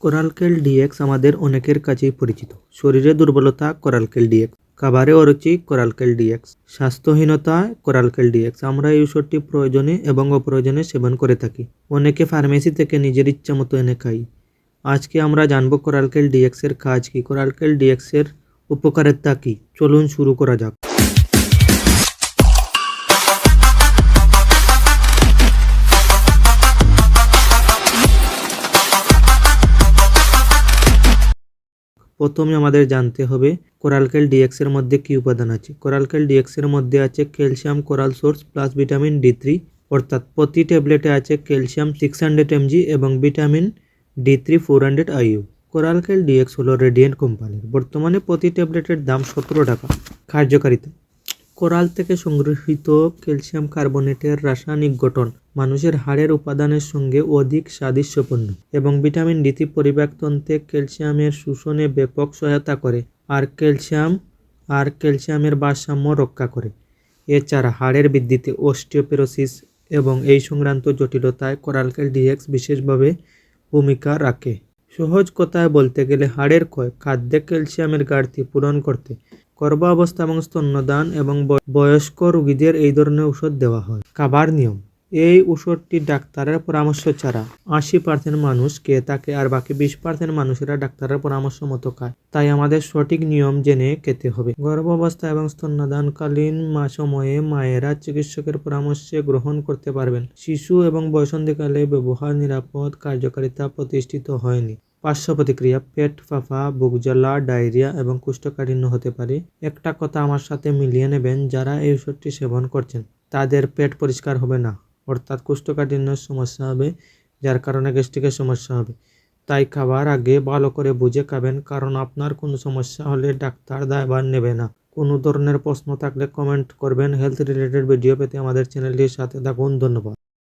কোরালকেল dx আমাদের অনেকের কাছেই পরিচিত। শরীরে দুর্বলতা, কোরালকেল ডিএক্স। খাবারে অরুচি, কোরালকেল ডিএক্স। স্বাস্থ্যহীনতা, কোরালকেল ডিএক্স। আমরা এই ওষুধটি প্রয়োজনে এবং অপ্রয়োজনে সেবন করে থাকি। অনেকে ফার্মেসি থেকে নিজের ইচ্ছা মতো এনে খাই। আজকে আমরা জানব কোরালকেল ডিএক্সের কাজ কী। কোরালকেল ডিএক্সের উপকারিতা কী? চলুন শুরু করা যাক। প্রথমে আমাদের জানতে হবে কোরালকেল ডিএক্সের মধ্যে কী উপাদান আছে। কোরালকেল ডিএক্সের মধ্যে আছে calcium coral source plus vitamin D three অর্থাৎ প্রতি ট্যাবলেটে আছে ক্যালসিয়াম সিক্স হান্ড্রেড এমজি এবং vitamin D three four hundred IU Coralcal DX হলো রেডিয়েন্ট কোম্পানির বর্তমানে প্রতি ট্যাবলেটের দাম সতেরো টাকা। কার্যকারিতা। কোরাল থেকে সংগৃহীত ক্যালসিয়াম কার্বনেটের রাসায়নিক গঠন। মানুষের হাড়ের উপাদানের সঙ্গে অধিক সাদৃশ্যপূর্ণ এবং ভিটামিন ডিতে পরিপাকতন্ত্রে ক্যালসিয়ামের শোষণে ব্যাপক সহায়তা করে আর ক্যালসিয়াম, আর ক্যালসিয়ামের ভারসাম্য রক্ষা করে। এছাড়া হাড়ের বৃদ্ধিতে অস্টিওপেরোসিস এবং এই সংক্রান্ত জটিলতায় কোরালকেল ডিএক্স বিশেষভাবে ভূমিকা রাখে। সহজ কথায় বলতে গেলে হাড়ের ক্ষয় খাদ্যে ক্যালসিয়ামের ঘাটতি পূরণ করতে গর্ভাবস্থা এবং স্তন্যদান এবং বয়- বয়স্ক রোগীদের এই ধরনের ওষুধ দেওয়া হয়। খাবার নিয়ম। এই ওষুধটি ডাক্তারের পরামর্শ ছাড়া আশি পার্সেন্ট মানুষ খেয়ে থাকে আর বাকি বিশ পার্সেন্ট মানুষেরা ডাক্তারের পরামর্শ মতো খায়। তাই আমাদের সঠিক নিয়ম জেনে খেতে হবে। গর্ভাবস্থা এবং স্তন্যদানকালীন মা সময়ে মায়েরা চিকিৎসকের পরামর্শে গ্রহণ করতে পারবেন। শিশু এবং বয়সন্ধিকালে ব্যবহার নিরাপদ, কার্যকারিতা প্রতিষ্ঠিত হয়নি। পার্শ্ব প্রতিক্রিয়া, পেট ফাঁপা বুক জ্বালা, ডায়রিয়া এবং কোষ্ঠকাঠিন্য হতে পারে। একটা কথা আমার সাথে মিলিয়ে নেবেন, যারা এই ওষুধটি সেবন করছেন, তাদের পেট পরিষ্কার হবে না। অর্থাৎ কোষ্ঠকাঠিন্যের সমস্যা হবে, যার কারণে গ্যাস্ট্রিকের সমস্যা হবে। তাই খাবার আগে ভালো করে বুঝে খাবেন, কারণ আপনার কোনো সমস্যা হলে ডাক্তার দায়বার নেবে না। কোনো ধরনের প্রশ্ন থাকলে কমেন্ট করবেন। হেলথ রিলেটেড ভিডিও পেতে আমাদের চ্যানেলটির সাথে থাকুন। ধন্যবাদ।